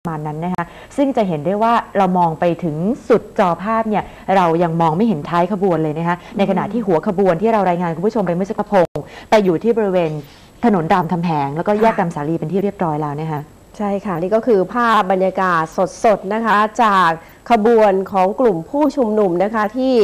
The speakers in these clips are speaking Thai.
ประมาณนั้นนะคะซึ่งจะเห็นได้ว่าเรามองไปถึงสุดจอภาพเนี่ยเรายังมองไม่เห็นท้ายขบวนเลยนะคะในขณะที่หัวขบวนที่เรารายงานคุณผู้ชมไปเมื่อสักครู่พงศ์ไปอยู่ที่บริเวณถนนรามคำแหงแล้วก็แยกค่ะรำสาลีเป็นที่เรียบร้อยแล้วนะคะใช่ค่ะ นี่ก็คือภาพบรรยากาศสดๆนะคะจากขบวนของกลุ่มผู้ชุมนุมนะคะที่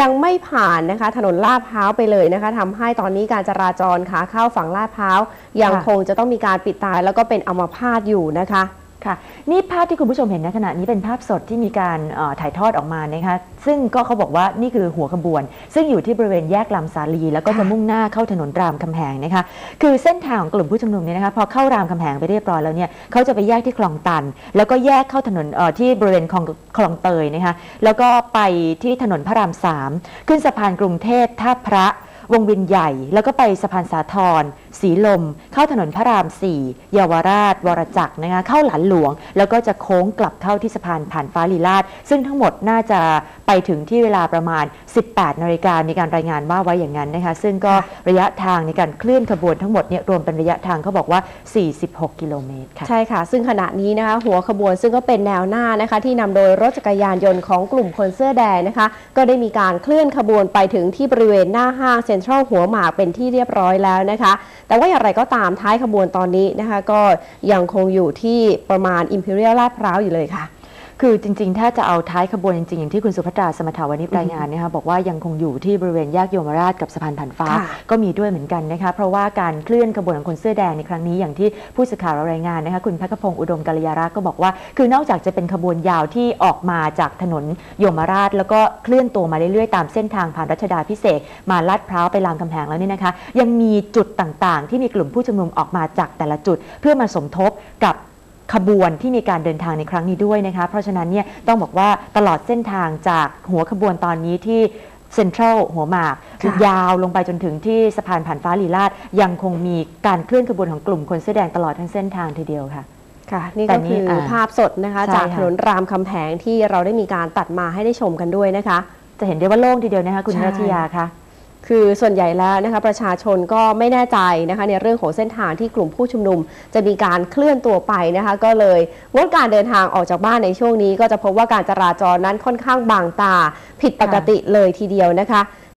ยังไม่ผ่านนะคะถนนลาดพร้าวไปเลยนะคะทำให้ตอนนี้การจราจรขาเข้าฝั่งลาดพร้าวยังค่ะคงจะต้องมีการปิดตายแล้วก็เป็นอัมพาตอยู่นะคะ ค่ะ นี่ภาพที่คุณผู้ชมเห็นในขณะนี้เป็นภาพสดที่มีการถ่ายทอดออกมานะคะซึ่งก็เขาบอกว่านี่คือหัวขบวน ซึ่งอยู่ที่บริเวณแยกลำสาลี แล้วก็จะมุ่งหน้าเข้าถนนรามคำแหงนะคะคือเส้นทางของกลุ่มผู้ชุมนุมเนี่ยนะคะพอเข้ารามคำแหงไปเรียบร้อยแล้วเนี่ยเขาจะไปแยกที่คลองตัน แล้วก็แยกเข้าถนนที่บริเวณคลองคลองเตยนะคะแล้วก็ไปที่ถนนพระรามสามขึ้นสะพานกรุงเทพท่าพระ วงเวียนใหญ่ แล้วก็ไปสะพานสาทรสีลม เข้าถนนพระราม4เยาวราช วรจักรนะคะเข้าหลานหลวง แล้วก็จะโค้งกลับเข้าที่สะพานผ่านฟ้าลีลาดซึ่งทั้งหมดน่าจะ ไปถึงที่เวลาประมาณ 18 นาฬิกามีการรายงานว่าไว้อย่างนั้นนะคะ ซึ่งก็ระยะทางในการเคลื่อนขบวนทั้งหมดเนี่ยรวมเป็นระยะทางเขาบอกว่า 46 กิโลเมตรค่ะ ใช่ค่ะ ซึ่งขณะนี้นะคะ หัวขบวนซึ่งก็เป็นแนวหน้านะคะ ที่นำโดยรถจักรยานยนต์ของกลุ่มคนเสื้อแดงนะคะ ก็ได้มีการเคลื่อนขบวนไปถึงที่บริเวณหน้าห้างเซ็นทรัลหัวหมากเป็นที่เรียบร้อยแล้วนะคะ แต่ว่าอย่างไรก็ตามท้ายขบวนตอนนี้นะคะ ก็ยังคงอยู่ที่ประมาณ Imperial ลาดพร้าวอยู่เลยค่ะ คือจริงๆ ถ้าจะเอาท้ายขบวนจริงๆ อย่างที่คุณสุภัตราสมถาวานิชรายงานนะคะบอกว่ายังคงอยู่ที่บริเวณแยกโยมราชกับสะพานผ่านฟ้าค่ะก็มีด้วยเหมือนกันนะคะเพราะว่าการเคลื่อนขบวนของคนเสื้อแดงในครั้งนี้อย่างที่ผู้สื่อข่าวเรารายงานนะคะคุณพักพงศ์อุดมกัลยารักษ์ก็บอกว่า คือนอกจากจะเป็นขบวนยาวที่ออกมาจากถนนโยมราช แล้วก็เคลื่อนตัวมาเรื่อยๆ ตามเส้นทางผ่านรัชดาพิเศษกมาลาดพร้าวไปรามคำแหงแล้วเนี่ยนะคะ ยังมีจุดต่างๆ ที่มีกลุ่มผู้ชุมนุมออกมาจากแต่ละจุด เพื่อมาสมทบกับ ขบวนที่มีการเดินทางในครั้งนี้ด้วยนะคะ เพราะฉะนั้นเนี่ยต้องบอกว่าตลอดเส้นทางจากหัวขบวนตอนนี้ที่เซ็นทรัลหัวหมากค่ะยาวลงไปจนถึงที่สะพานผ่านฟ้าลีลาดยังคงมีการเคลื่อนขบวนของกลุ่มคนเสื้อแดงตลอดทั้งเส้นทางทีเดียวค่ะค่ะนี่แต่ก็นี่คืออาภาพสดนะคะใช่จากค่ะถนนรามคำแหงที่เราได้มีการตัดมาให้ได้ชมกันด้วยนะคะ จะเห็นได้ว่าโล่งทีเดียวนะคะ คุณใช่รัชยาคะ คือส่วนใหญ่แล้วนะคะประชาชนก็ไม่แน่ใจนะคะในเรื่องของเส้นทางที่กลุ่มผู้ชุมนุม จะมีการเคลื่อนตัวไปนะคะก็เลยงดการเดินทางออกจากบ้านในช่วงนี้ ก็จะพบว่าการจราจรนั้นค่อนข้างบางตาผิดปกติเลยทีเดียวนะคะ